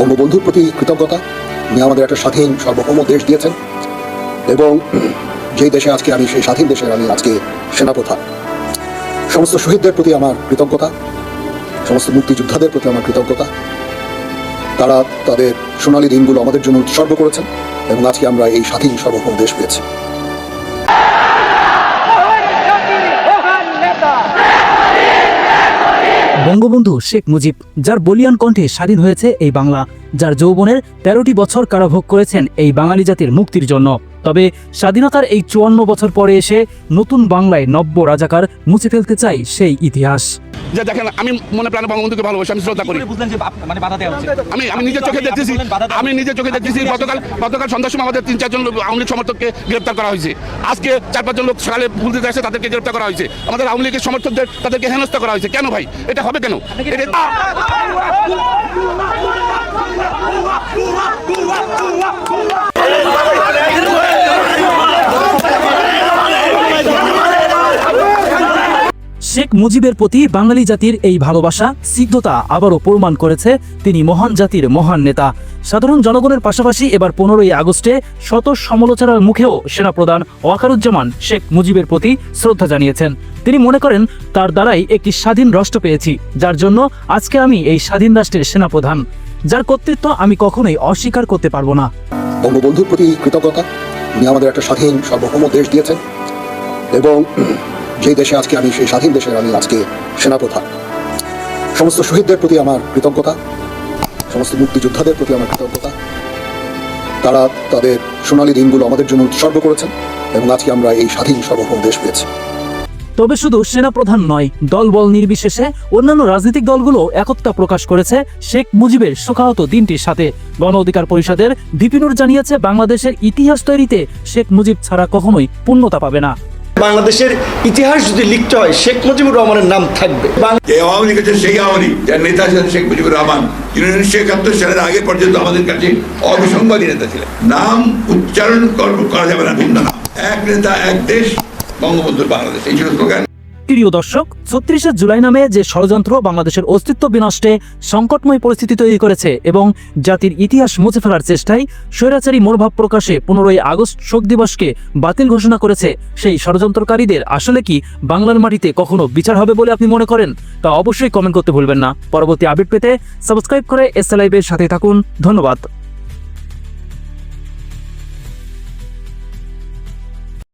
বঙ্গবন্ধুর প্রতি কৃতজ্ঞতা। উনি আমাদের একটা স্বাধীন, সার্বভৌম দেশ দিয়েছেন। এবং যেই দেশে আজকে আমি, সেই স্বাধীন দেশের আমি আজকে সেনাপ্রধান। সমস্ত শহীদদের প্রতি আমার কৃতজ্ঞতা। সমস্ত মুক্তিযোদ্ধাদের প্রতি আমার কৃতজ্ঞতা। তারা তাদের সোনালী দিনগুলো আমাদের জন্য উৎসর্গ করেছেন। এবং আজকে আমরা এই স্বাধীন, সার্বভৌম দেশ পেয়েছি। বঙ্গবন্ধু শেখ মুজিব, যার বলিয়ান কণ্ঠে স্বাধীন হয়েছে এই বাংলা, যার যৌবনের তেরোটি বছর কারাভোগ করেছেন এই বাঙালি জাতির মুক্তির জন্য। তবে স্বাধীনতার এই চুয়ান্ন বছর পরে এসে নতুন বাংলায় নব্য রাজাকার মুছে ফেলতে চাই সেই ইতিহাস। যে দেখেন আমি মনে প্রাণে বঙ্গবন্ধুকে ভালোবাসি আমি শ্রদ্ধা করি। মানে বাধা দেওয়া হচ্ছে। আমি আমি নিজের চোখে দেখতেছি আমি নিজের চোখে দেখতেছি গতকাল গতকাল সন্ধ্যার সময় আমাদের তিন চারজন লোক আওয়ামী লীগ সমর্থককে গ্রেপ্তার করা হয়েছে। আজকে চার পাঁচজন লোক সকালে ভুল দিতে আসে তাদেরকে গ্রেপ্তার করা হয়েছে। আমাদের আওয়ামী লীগের সমর্থকদের তাদেরকে হেনস্থা করা হয়েছে। কেন ভাই? এটা হবে কেন? এটা শেখ মুজিবের প্রতি বাঙালি জাতির এই ভালোবাসা, সিদ্ধতা আবারও প্রমাণ করেছে তিনি মহান জাতির মহান নেতা। সাধারণ জনগণের পাশাপাশি এবার পনেরোই আগস্টে শত সমালোচনার মুখেও সেনাপ্রধান ওয়াকারুজ্জামান শেখ মুজিবের প্রতি শ্রদ্ধা জানিয়েছেন। তিনি মনে করেন, তার দ্বারাই একটি স্বাধীন রাষ্ট্র পেয়েছি, যার জন্য আজকে আমি এই স্বাধীন রাষ্ট্রের সেনাপ্রধান। যার কর্তৃত্ব আমি কখনোই অস্বীকার করতে পারব না। বঙ্গবন্ধুর প্রতি কৃতজ্ঞতা আমাদের একটা স্বাধীন, সার্বভৌম দেশ দিয়েছেন। এবং যেই দেশে আজকে আমি, সেই স্বাধীন দেশের আমি আজকে সেনাপ্রধান। সমস্ত শহীদদের প্রতি আমার কৃতজ্ঞতা, সমস্ত মুক্তিযোদ্ধাদের প্রতি আমার কৃতজ্ঞতা। তারা তাদের সোনালী দিনগুলো আমাদের জন্য উৎসর্গ করেছেন এবং আজকে আমরা এই স্বাধীন সার্বভৌম দেশ পেয়েছি। তবে শুধু সেনাপ্রধান নয়, দলবল নির্বিশেষে অন্যান্য রাজনৈতিক দলগুলো একতা প্রকাশ করেছে শেখ মুজিবের শোকাহত দিনটির সাথে। গণ অধিকার পরিষদের বিপিনুর জানিয়েছে, বাংলাদেশের ইতিহাস তৈরিতে শেখ মুজিব ছাড়া কখনোই পূর্ণতা পাবে না। বাংলাদেশের ইতিহাস যদি লিখতে হয়, শেখ মুজিবুর রহমানের নাম থাকবে। আওয়ামী লীগ সেই আওয়ামী যার নেতা ছিলেন শেখ মুজিবুর রহমান যিনি উনিশশো একাত্তর সালের আগে পর্যন্ত আমাদের কাছে অবিসংবাদী নেতা ছিলেন। নাম উচ্চারণ করা যাবে না, ভিন্ন নাম। এক নেতা, এক দেশ, বঙ্গবন্ধুর বাংলাদেশ। এই ছিল স্লোগান। প্রিয় দর্শক, ছত্রিশে জুলাই নামে যে ষড়যন্ত্র বাংলাদেশের অস্তিত্ব বিনষ্টে সংকটময় পরিস্থিতি তৈরি করেছে এবং জাতির ইতিহাস মুছে ফেলার চেষ্টায় স্বৈরাচারী মনোভাব প্রকাশে পনেরোই আগস্ট শোক দিবসকে বাতিল ঘোষণা করেছে, সেই ষড়যন্ত্রকারীদের আসলে কি বাংলার মাটিতে কখনো বিচার হবে বলে আপনি মনে করেন? তা অবশ্যই কমেন্ট করতে ভুলবেন না। পরবর্তী আপডেট পেতে সাবস্ক্রাইব করে এস সাথে থাকুন। ধন্যবাদ।